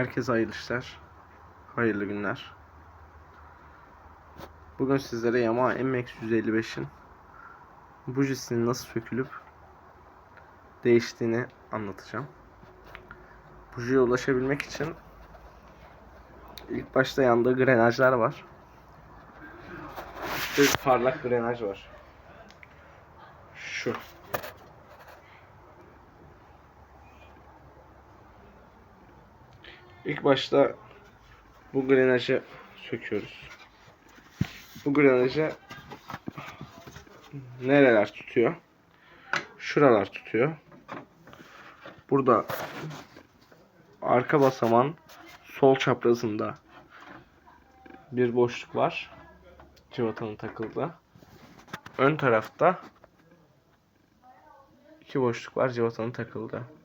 Herkese hayırlı işler. Hayırlı günler. Bugün sizlere Yamaha MX-155'in bujisinin nasıl sökülüp değiştiğini anlatacağım. Bujiye ulaşabilmek için ilk başta yandığı grenajlar var. İşte parlak grenaj var. Şu. İlk başta bu grenajı söküyoruz. Bu grenajı nereler tutuyor? Şuralar tutuyor. Burada arka basaman sol çaprazında bir boşluk var. Civatanın takıldı. Ön tarafta iki boşluk var. Civatanın takıldı.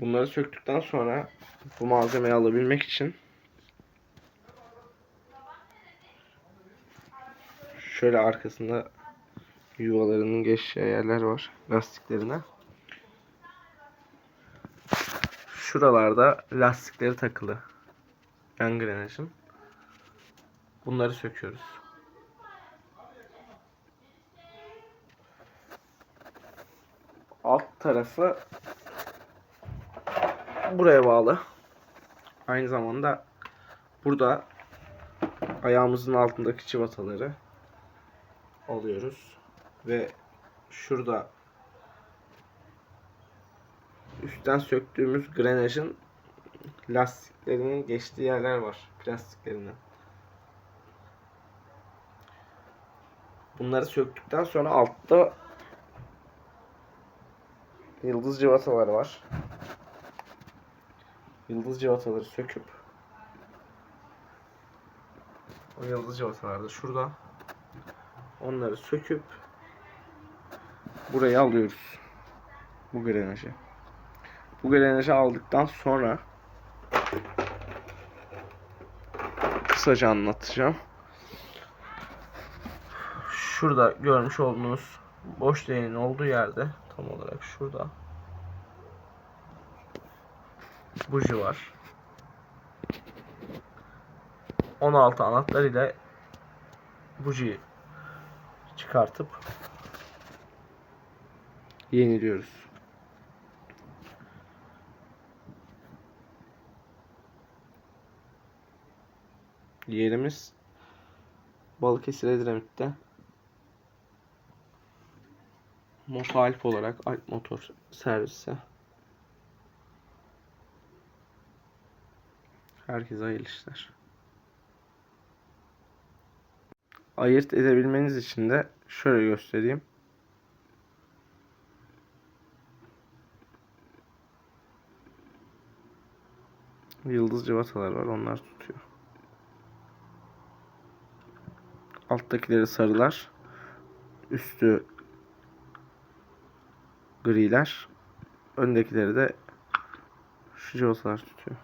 Bunları söktükten sonra bu malzemeyi alabilmek için şöyle arkasında yuvalarının geçeceği yerler var lastiklerine. Şuralarda lastikleri takılı. Yan grenajın. Bunları söküyoruz. Alt tarafı buraya bağlı. Aynı zamanda burada ayağımızın altındaki çivataları alıyoruz ve şurada üstten söktüğümüz grenajın lastiklerinin geçtiği yerler var plastiklerinin. Bunları söktükten sonra altta yıldız civataları var yıldız civataları söküp. O yıldız civatalar da şurada. Onları söküp buraya alıyoruz. Bu grenajı bu grenajı aldıktan sonra kısaca anlatacağım. Şurada görmüş olduğunuz boş değenin olduğu yerde tam olarak şurada buji var. 16 anahtar ile bujiyi çıkartıp yeniliyoruz. Yerimiz Balıkesir Edremit'te Alp olarak Alp Motor servisi. Herkese hayırlı işler. Ayırt edebilmeniz için de şöyle göstereyim. Yıldız cıvatalar var. Onlar tutuyor. Alttakileri sarılar. Üstü griler. Öndekileri de şu cıvatalar tutuyor.